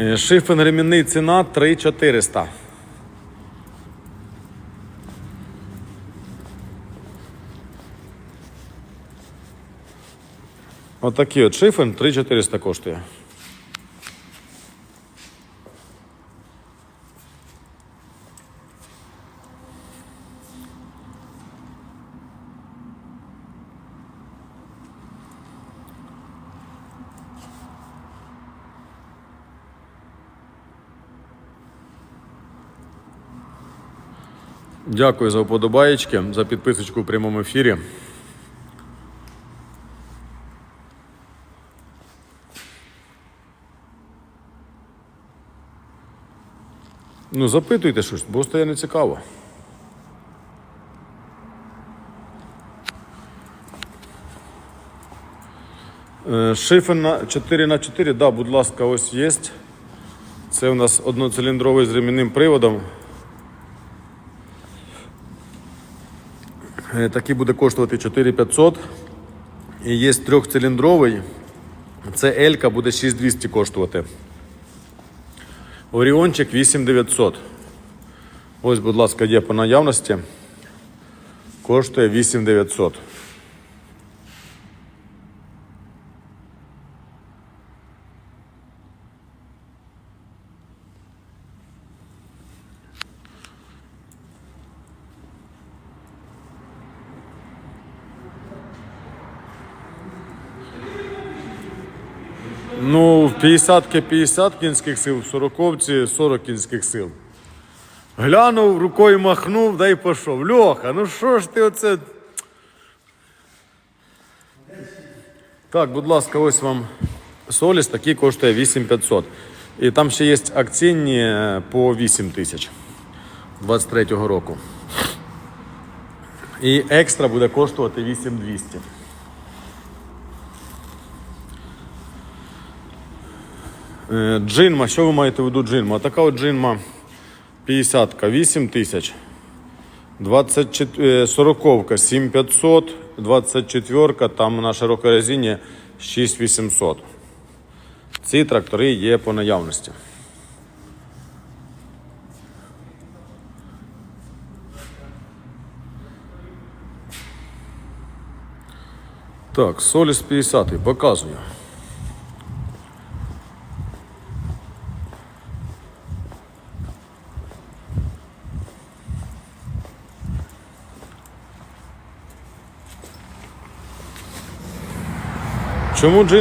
Е, Шифен ремінний ціна 3400. Отакий от шифен 3400 коштує. Дякую за вподобаєчки, за підписочку в прямому ефірі. Ну, запитуйте щось, бо стає не цікаво. Е, Шифен на 4 на 4 да, будь ласка, ось є. Це у нас одноциліндровий з ремінним приводом. Такий буде коштувати 4500. І є трьохциліндровий. Це Елька буде 6200 коштувати. Оріончик 8900. Ось, будь ласка, є по наявності. Коштує 8900. Ну, в 50-ки 50 кінських сил, в 40-ці 40 кінських сил. Глянув, рукою махнув, да й пішов. Льоха, ну що ж ти оце. Так, будь ласка, ось вам Соліс, такий коштує 8500. І там ще є акційні е, по 8 тисяч 23-го року. І екстра буде коштувати 8200. Джинма, що ви маєте в виду джинма? Така от джинма 50 8 тисяч. 40 7500, 24 там на широкій резині 6800. Ці трактори є по наявності. Так, Соліс 50 показую. Чому джин?